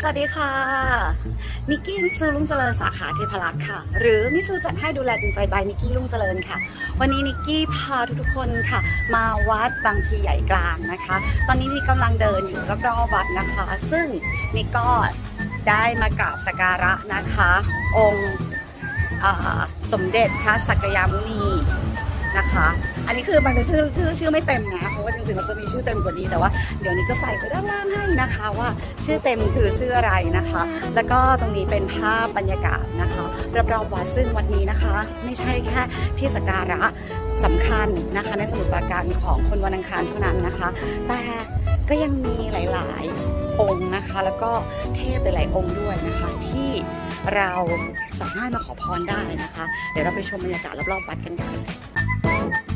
สวัสดีค่ะ นิกกี้มิซูลุงเจริญสาขาเทพรักษ์ค่ะ หรือมิซูจัดให้ดูแลจริงใจบายนิกกี้ลุงเจริญค่ะ วันนี้นิกกี้พาทุกๆคนค่ะ มาวัดบางพีใหญ่กลางนะคะ ตอนนี้นิกกำลังเดินอยู่รอบๆวัดนะคะ ซึ่งนิกก็ได้มากราบสักการะนะคะ องค์สมเด็จพระสักยามุนี นะคะ อันนี้คือมันเป็นชื่อชื่อชื่อไม่เต็มนะ เพราะว่าจริงๆเราจะมีชื่อเต็มกว่านี้ แต่ว่าเดี๋ยวนี้จะใส่ไปด้านล่างให้นะคะว่าชื่อเต็มคือชื่ออะไรนะคะ แล้วก็ตรงนี้เป็นภาพบรรยากาศนะคะรอบๆวัดซึ่งวันนี้นะคะ ไม่ใช่แค่ที่สักการะสำคัญนะคะ ในสมุดปราการของคนวันอังคารเท่านั้นนะคะ แต่ก็ยังมีหลายๆองค์นะคะ แล้วก็เทพหลาย ๆ องค์ด้วยนะคะ ที่เราสามารถมาขอพรได้นะคะ เดี๋ยวเราไปชมบรรยากาศรอบๆวัดกันค่ะ Thank you.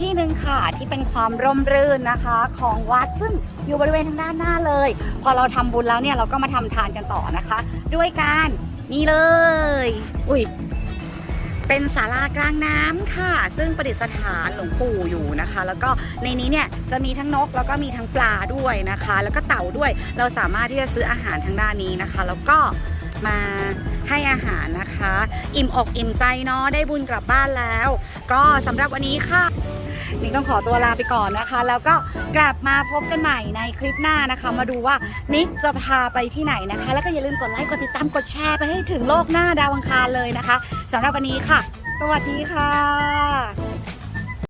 ที่หนึ่งค่ะที่เป็นความร่มรื่นนะคะ ของวัดซึ่งอยู่บริเวณทางด้านหน้าเลย พอเราทำบุญแล้วเนี่ยเราก็มาทำทานกันต่อนะคะ ด้วยการนี่เลย อุ้ยเป็นศาลากลางน้ำค่ะ ซึ่งประดิษฐานหลวงปู่อยู่นะคะ แล้วก็ในนี้เนี่ยจะมีทั้งนกแล้วก็มีทั้งปลาด้วยนะคะ แล้วก็เต่าด้วยเราสามารถที่จะซื้ออาหารทางด้านนี้นะคะ แล้วก็มาให้อาหารนะคะ อิ่มอกอิ่มใจเนาะได้บุญกลับบ้านแล้ว ก็สำหรับวันนี้ค่ะ นิงต้องขอตัวลาไปก่อนนะคะ แล้วก็กลับมาพบกันใหม่ในคลิปหน้านะคะ มาดูว่านิกจะพาไปที่ไหนนะคะ แล้วก็อย่าลืมกดไลค์กดติดตามกดแชร์ไปให้ถึงโลกหน้าดาวอังคารเลยนะคะสำหรับวันนี้ค่ะ สวัสดีค่ะ